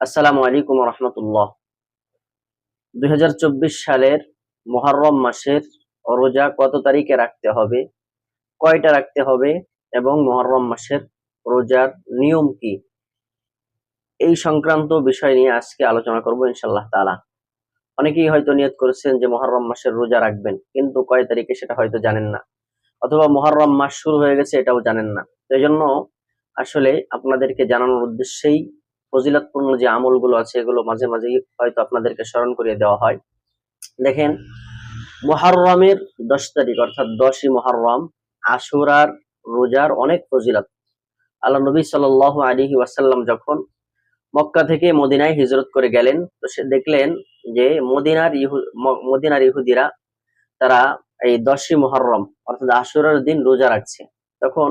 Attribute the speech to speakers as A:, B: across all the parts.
A: আসসালামু আলাইকুম রহমতুল্লাহ দুই হাজার চব্বিশ সালের মহরম মাসের রোজা কত তারিখে রাখতে হবে, কয়টা রাখতে হবে এবং মহরম মাসের রোজার নিয়ম কি? এই সংক্রান্ত বিষয় নিয়ে আজকে আলোচনা করব ইনশাল্লাহ তাআলা। অনেকেই হয়তো নিয়ত করেছেন যে মহরম মাসের রোজা রাখবেন, কিন্তু কয় তারিখে সেটা হয়তো জানেন না, অথবা মহরম মাস শুরু হয়ে গেছে এটাও জানেন না। এই জন্য আসলে আপনাদেরকে জানানোর উদ্দেশ্যেই ফজিলতপূর্ণ যে আমলগুলো আছে, এগুলো মাঝে মাঝেই হয়তো আপনাদেরকে স্মরণ করিয়ে দেওয়া হয়। দেখেন মহরমের দশ তারিখ, অর্থাৎ দশই মহরম আশুরার রোজার অনেক ফজিলত। আল্লাহ নবী সাল আলী ওয়াসাল্লাম যখন মক্কা থেকে মদিনায় হিজরত করে গেলেন, তো সে দেখলেন যে মদিনার ইহু, মদিনার ইহুদিরা তারা এই দশই মহরম অর্থাৎ আশুরার দিন রোজা রাখছে। তখন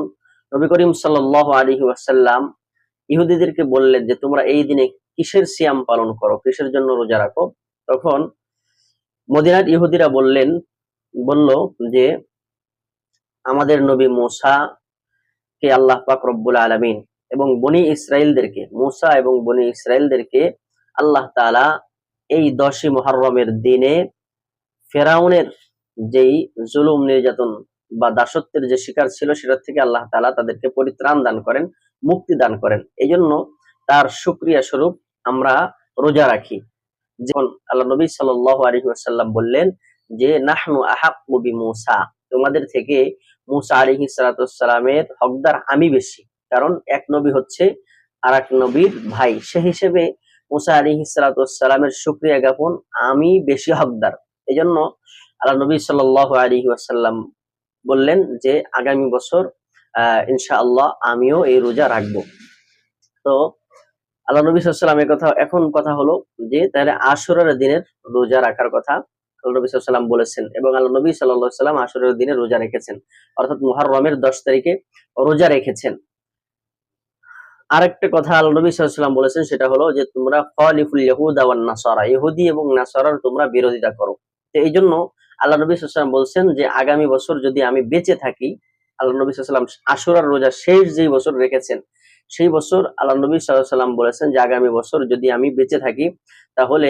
A: নবী করিম সাল আলী ওয়াসাল্লাম ইহুদিদেরকে বললেন যে, তোমরা এই দিনে কিসের সিয়াম পালন করো? কিসের জন্য রোজা রাখো? তখন মদিনার ইহুদিরা বললেন, বলল যে, আমাদের নবী মোসা কে আল্লাহ পাক রব্বুল আলমিন এবং বনি ইসরায়েলদেরকে মোসা এবং বনি ইসরায়েলদেরকে আল্লাহ তাআলা এই দশই মহরমের দিনে ফেরাউনের যেই জুলুম, নির্যাতন বা দাসত্বের যে শিকার ছিল, সেটার থেকে আল্লাহ তাআলা তাদেরকে পরিত্রাণ দান করেন। মুক্তি দান করেন। এই জন্য তার সুক্রিয়া স্বরূপ আমরা রোজা রাখি। যেমন আল্লাহ নবী সাল আলী বললেন যে, নাহনু আহাক্কু বি মুসা তোমাদের থেকে মুসা আলিহি সালাতামের হকদার আমি বেশি। কারণ এক নবী হচ্ছে আর এক নবীর ভাই। সে হিসেবে মুসা আলিহি সালাতামের সুক্রিয়া জ্ঞাপন আমি বেশি হকদার। এই জন্য আল্লাহ নবী সাল আলী আসাল্লাম বললেন যে, আগামী বছর ইনশাআল্লাহ আমিও এই রোজা রাখব। তো আল্লাহ নবী সাল্লাম এর কথা, এখন কথা হলো যে, তাহলে আশুরার দিনের রোজা রাখার কথা নবী সাল্লাম বলেছেন এবং আল্লাহ নবী সাল্লাম আশুরার দিনে রোজা রেখেছেন। অর্থাৎ দশ তারিখে রোজা রেখেছেন। আরেকটা কথা আল্লাহ নবী সাল্লাম বলেছেন, সেটা হলো যে, তোমরা ফলিফুল ইহুদা ইহুদি এবং নাসারার তোমরা বিরোধিতা করো। তো এই জন্য আল্লাহ নবী সাল্লাম বলছেন যে, আগামী বছর যদি আমি বেঁচে থাকি আল্লাহ নবী সাল্লাম আশুরার রোজা শেষ যেই বছর রেখেছেন, সেই বছর আল্লাহ নবী সাল্লাম বলেছেন যে আগামী বছর যদি আমি বেঁচে থাকি, তাহলে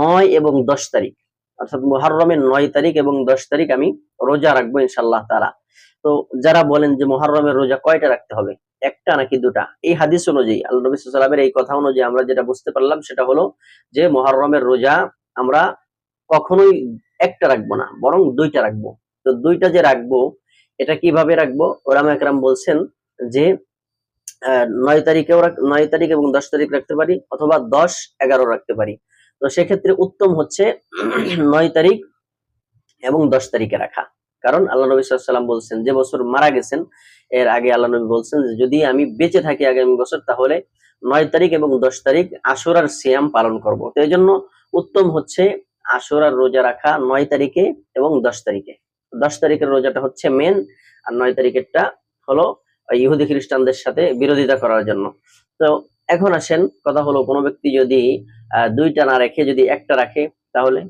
A: নয় এবং দশ তারিখ, অর্থাৎ মহারমের নয় তারিখ এবং দশ তারিখ আমি রোজা রাখব ইনশাল্লাহ তারা তো যারা বলেন যে মহারমের রোজা কয়টা রাখতে হবে? একটা নাকি দুটা? এই হাদিস অনুযায়ী, আল্লাহ নবী সাল্লামের এই কথা অনুযায়ী আমরা যেটা বুঝতে পারলাম সেটা হলো যে মহারমের রোজা আমরা কখনোই একটা রাখব না, বরং দুইটা রাখব। তো দুইটা যে রাখব এটা কীভাবে রাখব? ওরামা একরাম বলছেন যে নয় তারিখেও রাখ- নয় তারিখ এবং দশ তারিখ রাখতে পারি অথবা দশ, এগারো রাখতে পারি। তো সেক্ষেত্রে উত্তম হচ্ছে নয় তারিখ এবং দশ তারিখে রাখা। কারণ আল্লাহ নবী সাল্লাম বলছেন, যে বছর মারা গেছেন, এর আগে আল্লাহ নবী বলছেন যে, যদি আমি বেঁচে থাকি আগামী বছর, তাহলে নয় তারিখ এবং দশ তারিখ আশুরার সিয়াম পালন করব। তো এই জন্য উত্তম হচ্ছে আশুরার রোজা রাখা নয় তারিখে এবং দশ তারিখে। দশ তারিখের রোজাটা হচ্ছে মেন আর নয় তারিখেরটা হলো ইহুদি খ্রিস্টানদের সাথে বিরোধিতা করার জন্য। তো এখন আসেন, কথা হলো কোনো ব্যক্তি যদি দুইটা না রেখে যদি একটা রাখে, তাহলে?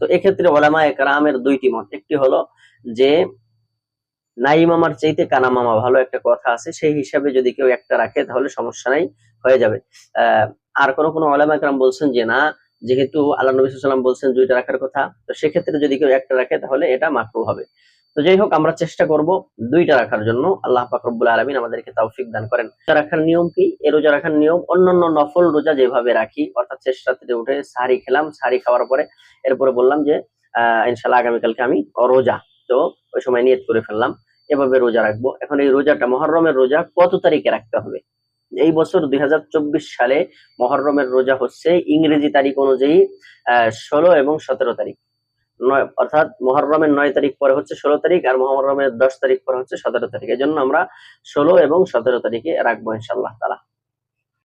A: তো এক্ষেত্রে ওলামা একরামের দুইটি মত। একটি হলো যে নাই মামার চাইতে কানা মামা, ভালো একটা কথা আছে, সেই হিসাবে যদি কেউ একটা রাখে, তাহলে সমস্যা নাই, হয়ে যাবে। আর কোনো কোনো ওলামা একরাম বলছেন যে, না যেহেতু আল্লাহ নবী সাল্লাম বলছেন দুইটা রাখার কথা, তো সেক্ষেত্রে যদি কেউ একটা রাখে, তাহলে এটা মাকরু হবে। তো যাই হোক, আমরা চেষ্টা করব দুইটা রাখার জন্য। আল্লাহ পাক রব্বুল আলামিন আমাদেরকে তৌফিক দান করেন। রোজা রাখার নিয়ম কি? এই রোজা রাখার নিয়ম, অন্যান্য নফল রোজা যেভাবে রাখি, অর্থাৎ রাত্রে উঠে সারি খেলাম সারি খাওয়ার পরে এরপরে বললাম যে, আহ ইনশাল্লাহ আগামীকালকে আমি রোজা তো ওই সময় নিয়ত করে ফেললাম, এভাবে রোজা রাখব। এখন এই রোজাটা, মহরমের রোজা কত তারিখে রাখতে হবে? এই বছর দুই হাজার চব্বিশ সালে মহরমের রোজা হচ্ছে ইংরেজি তারিখ অনুযায়ী ষোলো এবং সতেরো তারিখ। নয়, অর্থাৎ মহরমের নয় তারিখ পরে হচ্ছে ষোলো তারিখ আর মহরমের দশ তারিখ পরে হচ্ছে সতেরো তারিখ। এই জন্য আমরা ষোলো এবং সতেরো তারিখে রাখব ইনশাল্লাহ তালা